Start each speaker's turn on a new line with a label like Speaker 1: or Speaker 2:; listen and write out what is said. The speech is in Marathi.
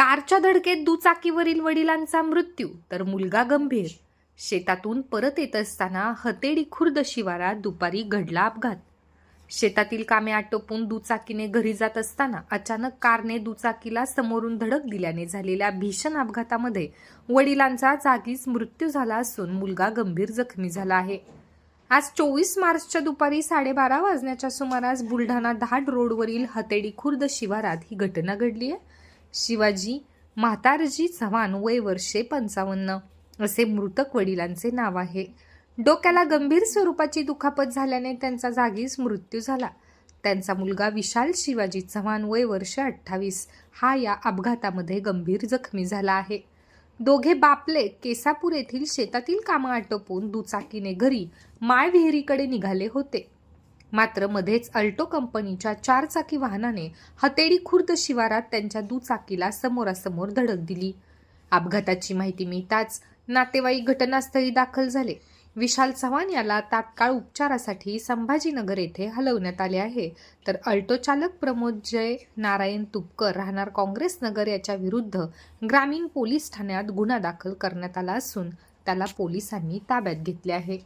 Speaker 1: कारच्या धडकेत दुचाकीवरील वडिलांचा मृत्यू तर मुलगा गंभीर. शेतातून परत येत असताना हतेडी खुर्द शिवारात दुपारी घडला अपघात. शेतातील कामे आटोपून दुचाकीने घरी जात असताना अचानक कारने दुचाकीला समोरून धडक दिल्याने झालेल्या भीषण अपघातामध्ये वडिलांचा जागीच मृत्यू झाला असून मुलगा गंभीर जखमी झाला आहे. आज चोवीस मार्चच्या दुपारी साडेबारा वाजण्याच्या सुमारास बुलढाणा धाड रोडवरील हतेडी खुर्द शिवारात ही घटना घडली आहे. शिवाजी म्हातारजी चव्हाण वय वर्षे पंचावन्न असे मृतक वडिलांचे नाव आहे. डोक्याला गंभीर स्वरूपाची दुखापत झाल्याने त्यांचा जागीच मृत्यू झाला. त्यांचा मुलगा विशाल शिवाजी चव्हाण वय वर्ष अठ्ठावीस हा या अपघातामध्ये गंभीर जखमी झाला आहे. दोघे बापले केसापूर येथील शेतातील कामं आटोपून दुचाकीने घरी मायविहिरीकडे निघाले होते. मात्र मध्येच अल्टो कंपनीच्या चारचाकी वाहनाने हतेडी खुर्द शिवारात त्यांच्या दुचाकीला समोरासमोर धडक दिली. अपघाताची माहिती मिळताच नातेवाईक घटनास्थळी दाखल झाले. विशाल चव्हाण याला तात्काळ उपचारासाठी संभाजीनगर येथे हलवण्यात आले आहे. तर अल्टो चालक प्रमोद जय नारायण तुपकर राहणार काँग्रेस नगर याच्या विरुद्ध ग्रामीण पोलीस ठाण्यात गुन्हा दाखल करण्यात आला असून त्याला पोलिसांनी ताब्यात घेतले आहे.